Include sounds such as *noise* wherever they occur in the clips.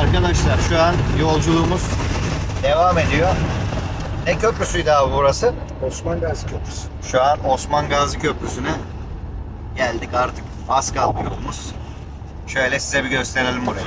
arkadaşlar şu an yolculuğumuz devam ediyor. Ne köprüsüydü abi burası? Osman Gazi Köprüsü. Şu an Osman Gazi Köprüsü'ne geldik artık az kaldı yolumuz. Şöyle size bir gösterelim burayı.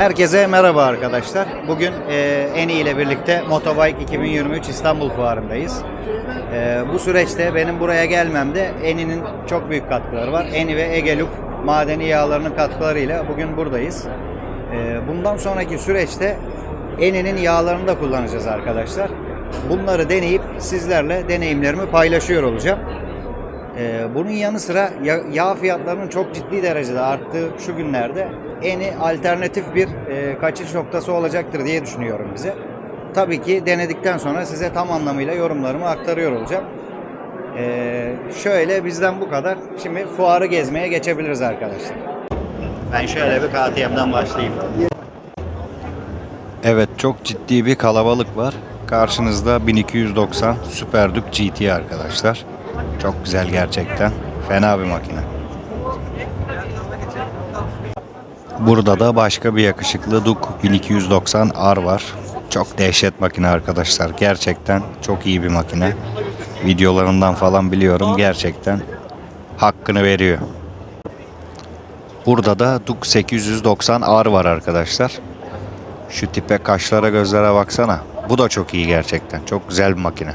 Herkese merhaba arkadaşlar. Bugün e, Eni ile birlikte Motobike 2023 İstanbul Fuarı'ndayız. E, bu süreçte benim buraya gelmemde Eni'nin çok büyük katkıları var. Eni ve Egelup madeni yağlarının katkılarıyla bugün buradayız. E, bundan sonraki süreçte Eni'nin yağlarını da kullanacağız arkadaşlar. Bunları deneyip sizlerle deneyimlerimi paylaşıyor olacağım. Ee, bunun yanı sıra ya- yağ fiyatlarının çok ciddi derecede arttığı şu günlerde eni alternatif bir e, kaçış noktası olacaktır diye düşünüyorum bize. Tabii ki denedikten sonra size tam anlamıyla yorumlarımı aktarıyor olacağım. Ee, şöyle bizden bu kadar. Şimdi fuarı gezmeye geçebiliriz arkadaşlar. Ben şöyle bir KTM'den başlayayım. Evet çok ciddi bir kalabalık var. Karşınızda 1290 Super Duke GT arkadaşlar. Çok güzel gerçekten. Fena bir makine. Burada da başka bir yakışıklı Duke 1290 R var. Çok dehşet makine arkadaşlar. Gerçekten çok iyi bir makine. Videolarından falan biliyorum. Gerçekten hakkını veriyor. Burada da Duke 890 R var arkadaşlar. Şu tipe kaşlara gözlere baksana. Bu da çok iyi gerçekten. Çok güzel bir makine.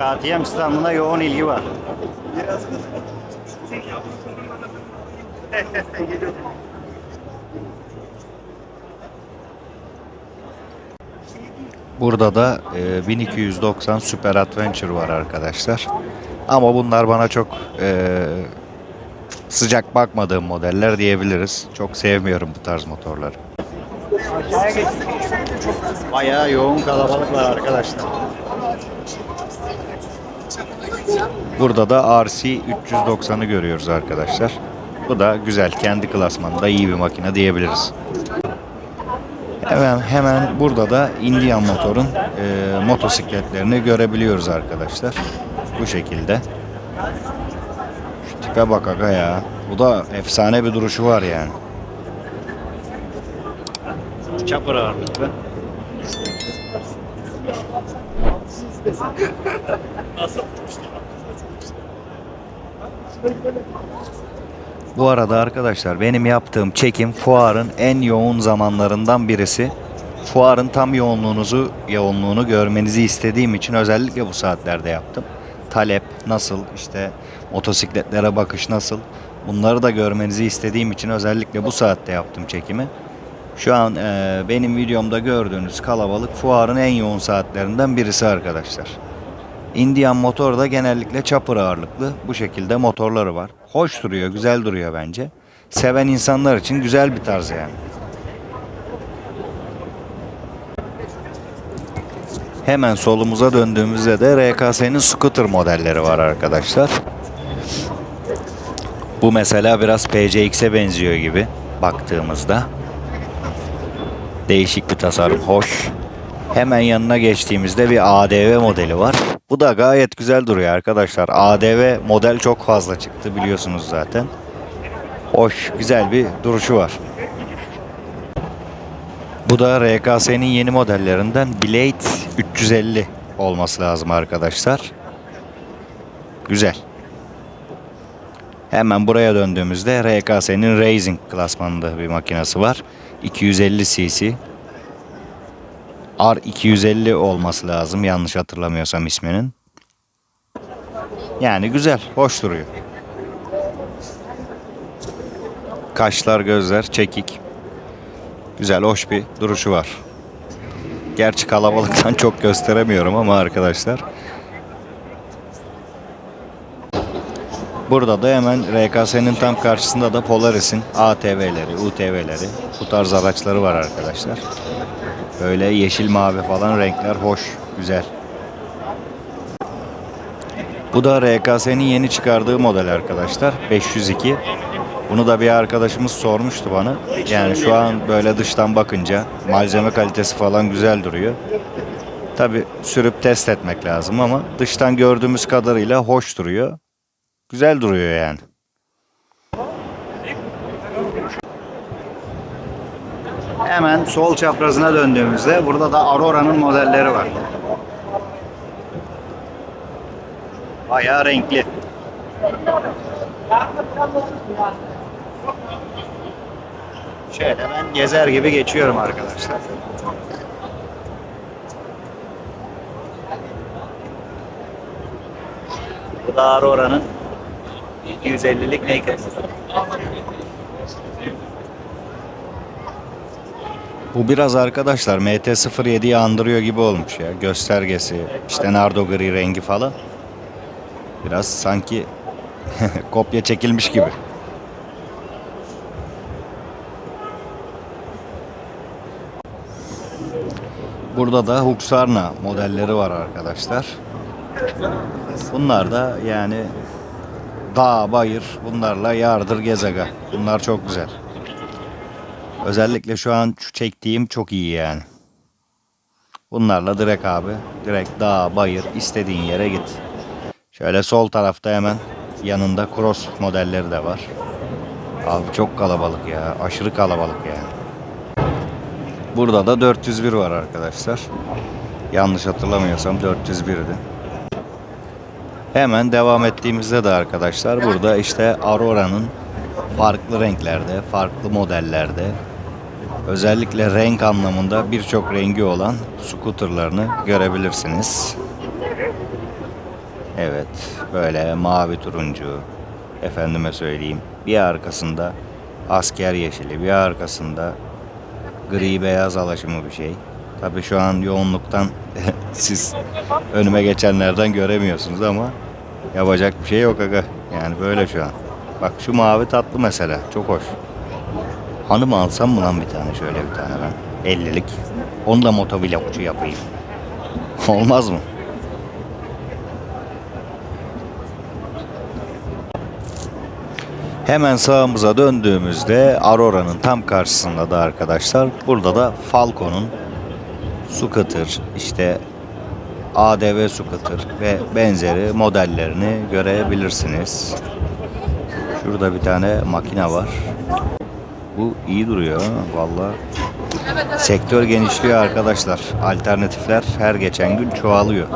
KTM standına yoğun ilgi var. Burada da e, 1290 Super Adventure var arkadaşlar. Ama bunlar bana çok e, sıcak bakmadığım modeller diyebiliriz. Çok sevmiyorum bu tarz motorları. Bayağı yoğun kalabalık var arkadaşlar. Burada da RC 390'ı görüyoruz arkadaşlar. Bu da güzel. Kendi klasmanında iyi bir makine diyebiliriz. Hemen hemen burada da Indian Motor'un e, motosikletlerini görebiliyoruz arkadaşlar. Bu şekilde. Şu tipe bak aga ya. Bu da efsane bir duruşu var yani. Çapır ağırlıklı. *laughs* Bu arada arkadaşlar benim yaptığım çekim fuarın en yoğun zamanlarından birisi. Fuarın tam yoğunluğunuzu yoğunluğunu görmenizi istediğim için özellikle bu saatlerde yaptım. Talep nasıl işte motosikletlere bakış nasıl bunları da görmenizi istediğim için özellikle bu saatte yaptım çekimi. Şu an eee, benim videomda gördüğünüz kalabalık fuarın en yoğun saatlerinden birisi arkadaşlar. Indian motor da genellikle chopper ağırlıklı bu şekilde motorları var. Hoş duruyor, güzel duruyor bence. Seven insanlar için güzel bir tarz yani. Hemen solumuza döndüğümüzde de RKS'nin scooter modelleri var arkadaşlar. Bu mesela biraz PCX'e benziyor gibi baktığımızda. Değişik bir tasarım, hoş. Hemen yanına geçtiğimizde bir ADV modeli var. Bu da gayet güzel duruyor arkadaşlar. ADV model çok fazla çıktı biliyorsunuz zaten. Hoş, güzel bir duruşu var. Bu da RKS'nin yeni modellerinden Blade 350 olması lazım arkadaşlar. Güzel. Hemen buraya döndüğümüzde RKS'nin Racing klasmanında bir makinesi var. 250 cc. R250 olması lazım yanlış hatırlamıyorsam isminin. Yani güzel, hoş duruyor. Kaşlar, gözler, çekik. Güzel, hoş bir duruşu var. Gerçi kalabalıktan *laughs* çok gösteremiyorum ama arkadaşlar. Burada da hemen RKS'nin tam karşısında da Polaris'in ATV'leri, UTV'leri bu tarz araçları var arkadaşlar. Böyle yeşil mavi falan renkler hoş, güzel. Bu da RKS'nin yeni çıkardığı model arkadaşlar. 502. Bunu da bir arkadaşımız sormuştu bana. Yani şu an böyle dıştan bakınca malzeme kalitesi falan güzel duruyor. Tabi sürüp test etmek lazım ama dıştan gördüğümüz kadarıyla hoş duruyor. Güzel duruyor yani. Hemen sol çaprazına döndüğümüzde burada da Aurora'nın modelleri var. Bayağı renkli. Şöyle ben gezer gibi geçiyorum arkadaşlar. Bu da Aurora'nın 250'lik Naked. Bu biraz arkadaşlar MT-07'yi andırıyor gibi olmuş ya. Göstergesi, işte nardo gri rengi falan. Biraz sanki *laughs* kopya çekilmiş gibi. Burada da Husqvarna modelleri var arkadaşlar. Bunlar da yani dağ, bayır bunlarla yardır gezaga. Bunlar çok güzel. Özellikle şu an çektiğim çok iyi yani. Bunlarla direkt abi. Direkt dağ, bayır istediğin yere git. Şöyle sol tarafta hemen yanında cross modelleri de var. Abi çok kalabalık ya. Aşırı kalabalık yani. Burada da 401 var arkadaşlar. Yanlış hatırlamıyorsam 401'di. Hemen devam ettiğimizde de arkadaşlar burada işte Aurora'nın farklı renklerde, farklı modellerde özellikle renk anlamında birçok rengi olan scooterlarını görebilirsiniz. Evet, böyle mavi turuncu, efendime söyleyeyim, bir arkasında asker yeşili, bir arkasında gri beyaz alaşımı bir şey. Tabii şu an yoğunluktan *laughs* siz önüme geçenlerden göremiyorsunuz ama yapacak bir şey yok aga. Yani böyle şu an. Bak şu mavi tatlı mesela. Çok hoş. Hanım alsam mı lan bir tane şöyle bir tane ben? 50'lik. Onu da motovlogçu yapayım. *laughs* Olmaz mı? Hemen sağımıza döndüğümüzde Aurora'nın tam karşısında da arkadaşlar burada da Falcon'un scooter işte ADV scooter ve benzeri modellerini görebilirsiniz. Şurada bir tane makine var. Bu iyi duruyor valla. Sektör genişliyor arkadaşlar. Alternatifler her geçen gün çoğalıyor.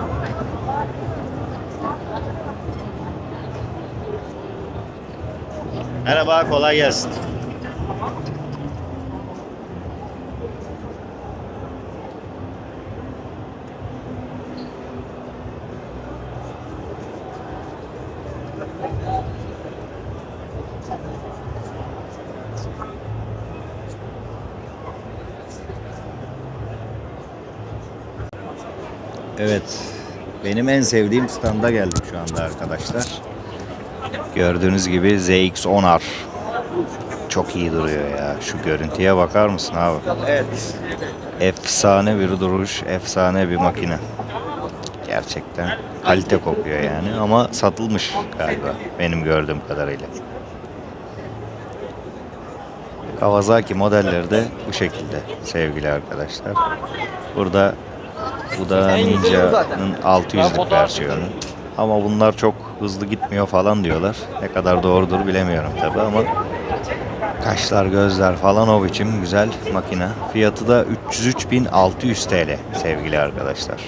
Merhaba, kolay gelsin. Evet. Benim en sevdiğim standa geldik şu anda arkadaşlar. Gördüğünüz gibi ZX-10R. Çok iyi duruyor ya. Şu görüntüye bakar mısın abi? Evet. Efsane bir duruş, efsane bir makine. Gerçekten kalite kokuyor yani ama satılmış galiba benim gördüğüm kadarıyla. Kawasaki modelleri de bu şekilde sevgili arkadaşlar. Burada bu da Ninja'nın 600'lük versiyonu. Ama bunlar çok hızlı gitmiyor falan diyorlar. Ne kadar doğrudur bilemiyorum tabi ama kaşlar gözler falan o biçim güzel makine. Fiyatı da 303.600 TL sevgili arkadaşlar.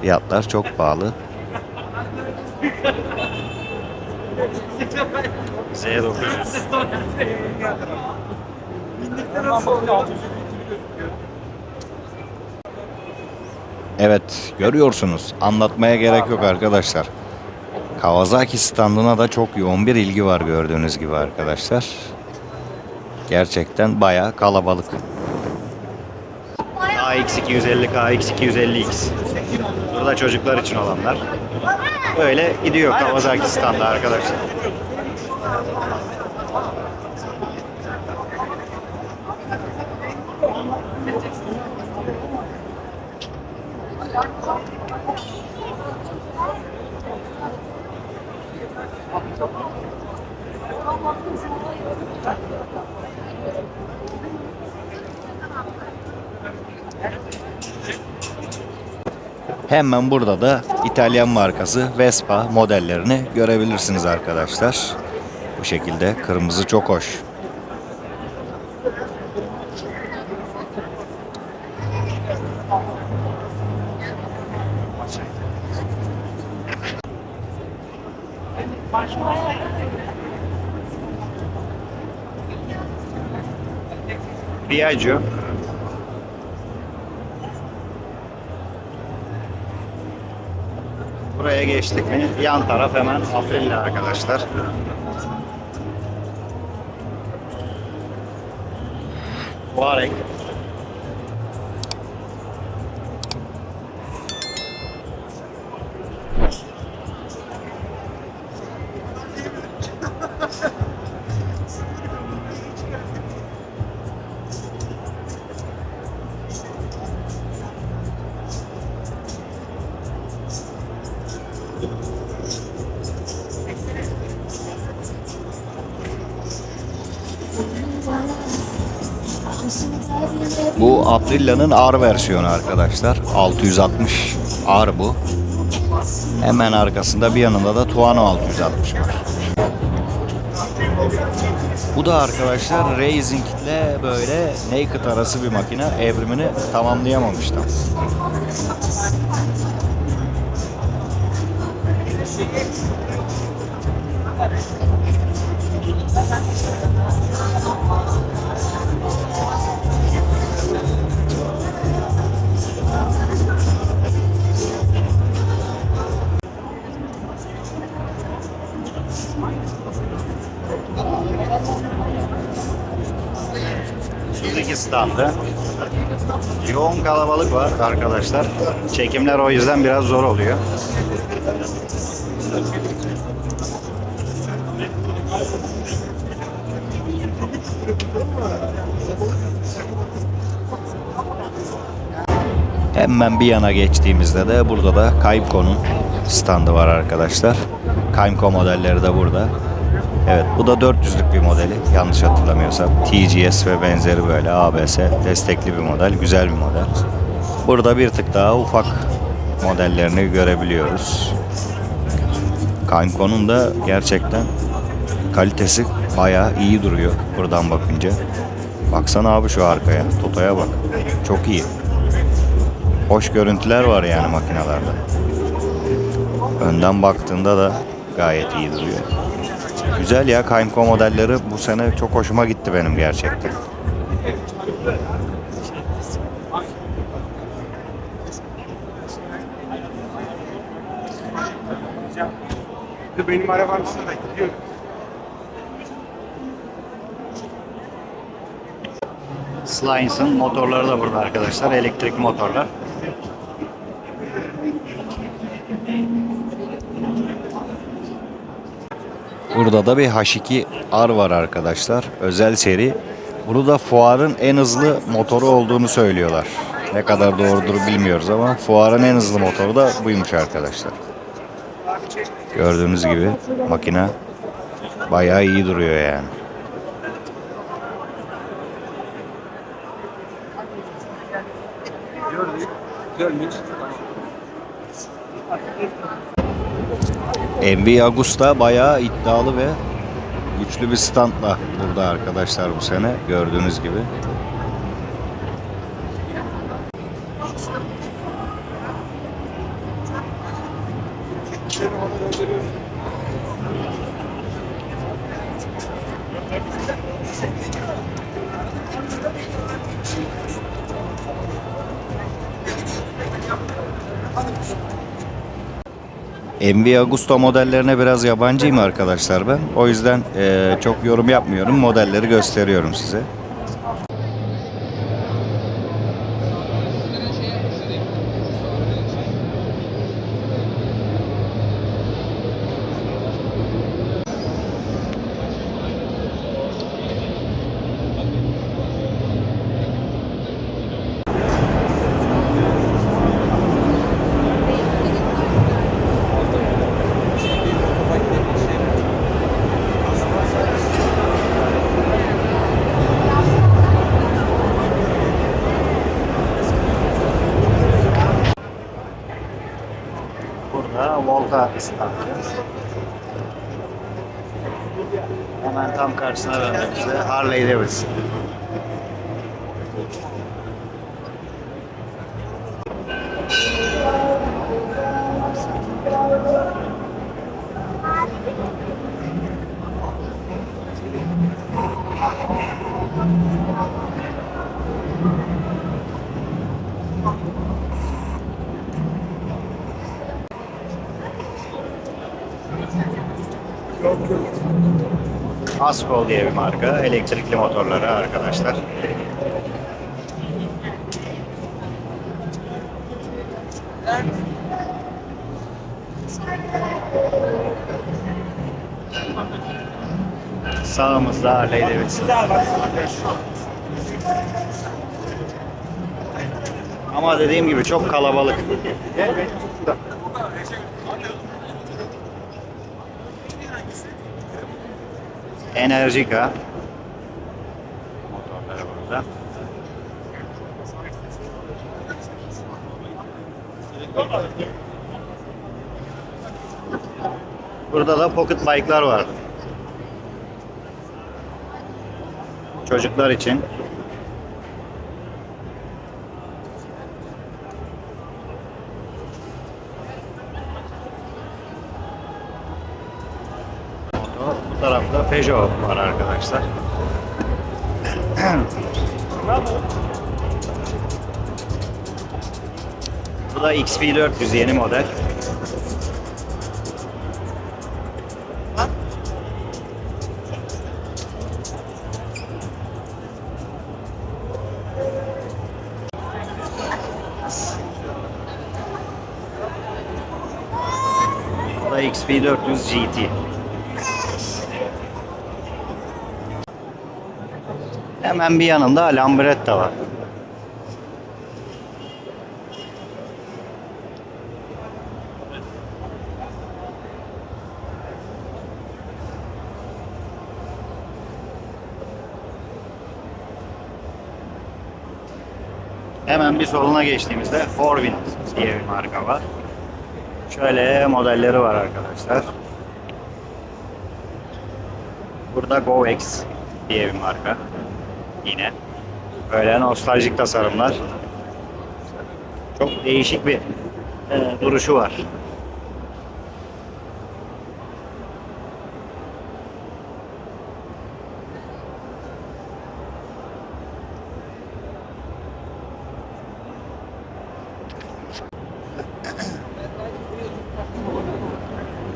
Fiyatlar çok pahalı. Z900. Evet görüyorsunuz anlatmaya gerek yok arkadaşlar. Kawasaki standına da çok yoğun bir ilgi var gördüğünüz gibi arkadaşlar. Gerçekten bayağı kalabalık. KX250, KX250X. Burada çocuklar için olanlar. Böyle gidiyor Kawasaki standı arkadaşlar. Hemen burada da İtalyan markası Vespa modellerini görebilirsiniz arkadaşlar. Bu şekilde kırmızı çok hoş. Piaggio. Buraya geçtik mi yan taraf hemen Aprilia arkadaşlar. Varek. Bu Aprilia'nın R versiyonu arkadaşlar. 660 R bu. Hemen arkasında bir yanında da Tuano 660 var. Bu da arkadaşlar Racing ile böyle Naked arası bir makine evrimini tamamlayamamıştım. Suzuki standı. Yoğun kalabalık var arkadaşlar. Çekimler o yüzden biraz zor oluyor. Hemen bir yana geçtiğimizde de burada da Kaimco'nun standı var arkadaşlar. Kaimco modelleri de burada. Evet bu da 400'lük bir modeli yanlış hatırlamıyorsam. TGS ve benzeri böyle ABS destekli bir model. Güzel bir model. Burada bir tık daha ufak modellerini görebiliyoruz. Kaimco'nun da gerçekten kalitesi bayağı iyi duruyor buradan bakınca. Baksana abi şu arkaya. Toto'ya bak. Çok iyi. Hoş görüntüler var yani makinelerde. Önden baktığında da gayet iyi duruyor. Güzel ya Kaimco modelleri bu sene çok hoşuma gitti benim gerçekten. Benim arabam şurada gidiyor. Slines'ın motorları da burada arkadaşlar. Elektrik motorlar. Burada da bir H2 R var arkadaşlar. Özel seri. Bunu da fuarın en hızlı motoru olduğunu söylüyorlar. Ne kadar doğrudur bilmiyoruz ama fuarın en hızlı motoru da buymuş arkadaşlar. Gördüğünüz gibi makine bayağı iyi duruyor yani. Görmüş. MV Agusta bayağı iddialı ve güçlü bir standla burada arkadaşlar bu sene gördüğünüz gibi. MV Agusta modellerine biraz yabancıyım arkadaşlar ben. O yüzden eee, çok yorum yapmıyorum. Modelleri gösteriyorum size. Askol diye bir marka. Elektrikli motorları arkadaşlar. Sağımızda Harley Davidson. Ama dediğim gibi çok kalabalık. Energica motorları burada. Burada da pocket bike'lar var. Çocuklar için. Motor. Bu Peugeot var arkadaşlar. Bu da XP400 yeni model. Bu da XP400 GT. Hemen bir yanında Lambretta var. Hemen bir soluna geçtiğimizde Forwind diye bir marka var. Şöyle modelleri var arkadaşlar. Burada GoX diye bir marka. Yine böyle nostaljik tasarımlar. Çok değişik bir e, duruşu var.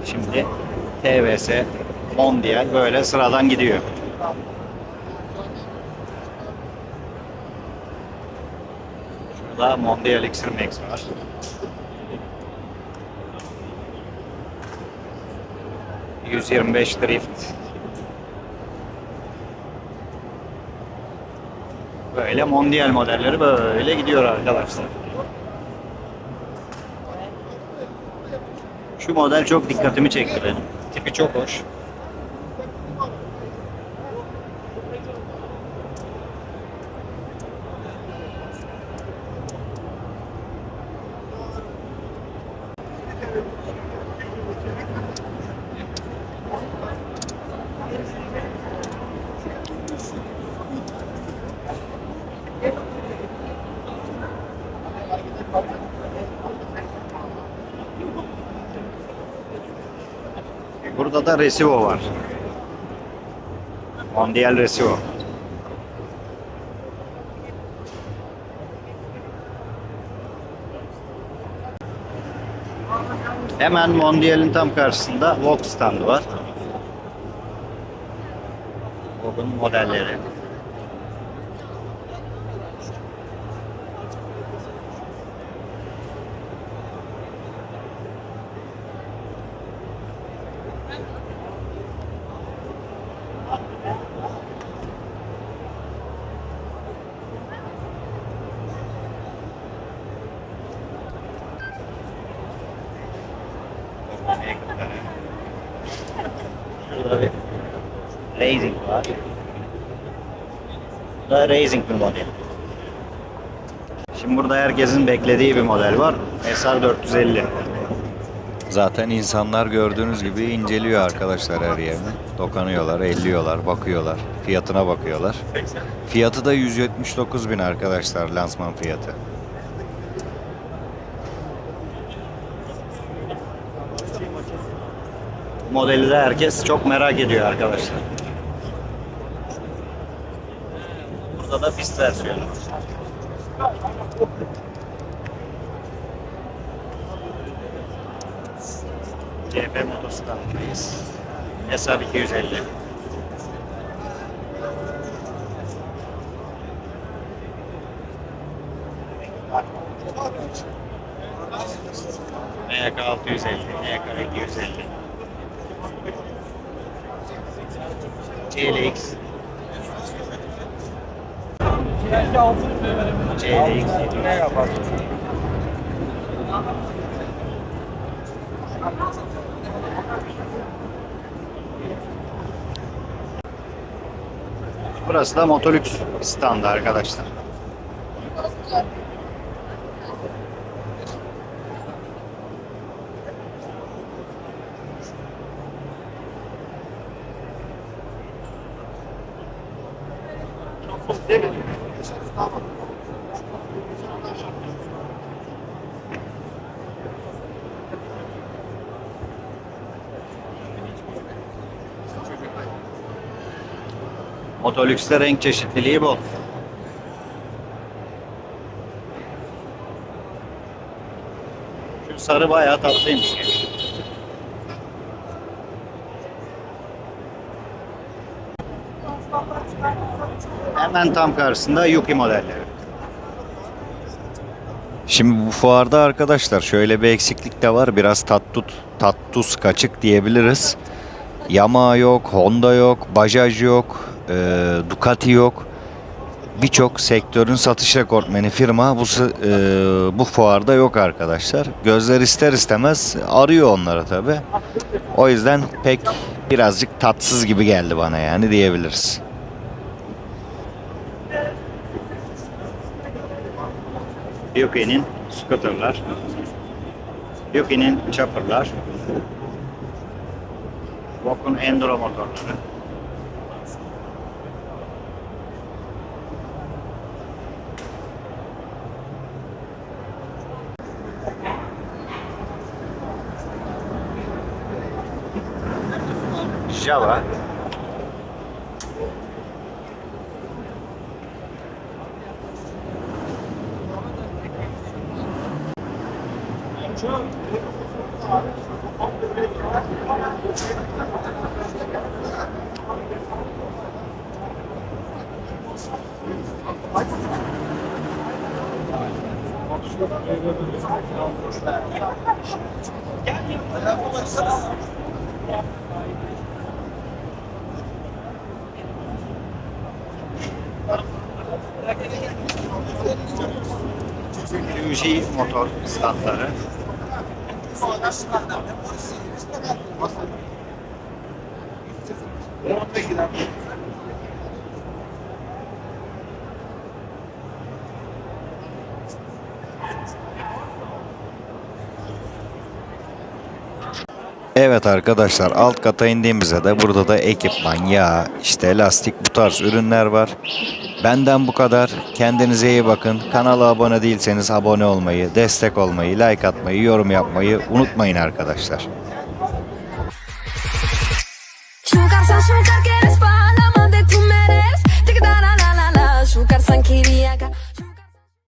Şimdi TVS, Mondial böyle sıradan gidiyor. Şurada Mondial Elixir Max var. ...125 Drift. Böyle Mondial modelleri böyle gidiyor arkadaşlar. Şu model çok dikkatimi çekti benim. Tipi çok hoş. Burada da Resivo var. Mondial Resivo. Hemen Mondial'in tam karşısında Vogue standı var. Vogue'un modelleri. Şurada bir Racing var. Bu da Racing bir model. Şimdi burada herkesin beklediği bir model var. SR450. Zaten insanlar gördüğünüz gibi inceliyor arkadaşlar her yerini. Dokanıyorlar, elliyorlar, bakıyorlar. Fiyatına bakıyorlar. Fiyatı da 179 bin arkadaşlar lansman fiyatı. Modeli de herkes çok merak ediyor arkadaşlar. Da pist versiyonu. CP motosikletiyiz. SR 250. EK 650, EK 250. Burası da Motolux standı arkadaşlar. Motolux'te renk çeşitliliği bol. Şu sarı bayağı tatlıymış. Hemen tam karşısında Yuki modelleri. Şimdi bu fuarda arkadaşlar şöyle bir eksiklik de var. Biraz tattut, tattuz kaçık diyebiliriz. Yamaha yok, Honda yok, Bajaj yok, e, Ducati yok. Birçok sektörün satış rekortmeni firma bu e, bu fuarda yok arkadaşlar. Gözler ister istemez arıyor onları tabi. O yüzden pek birazcık tatsız gibi geldi bana yani diyebiliriz. Yuki'nin scooterlar. Yuki'nin chopperlar. Vok'un enduro motorları. приезжал, а? Fuji motor standları. Evet arkadaşlar alt kata indiğimizde de burada da ekipman, yağ, işte lastik bu tarz ürünler var. Benden bu kadar. Kendinize iyi bakın. Kanala abone değilseniz abone olmayı, destek olmayı, like atmayı, yorum yapmayı unutmayın arkadaşlar.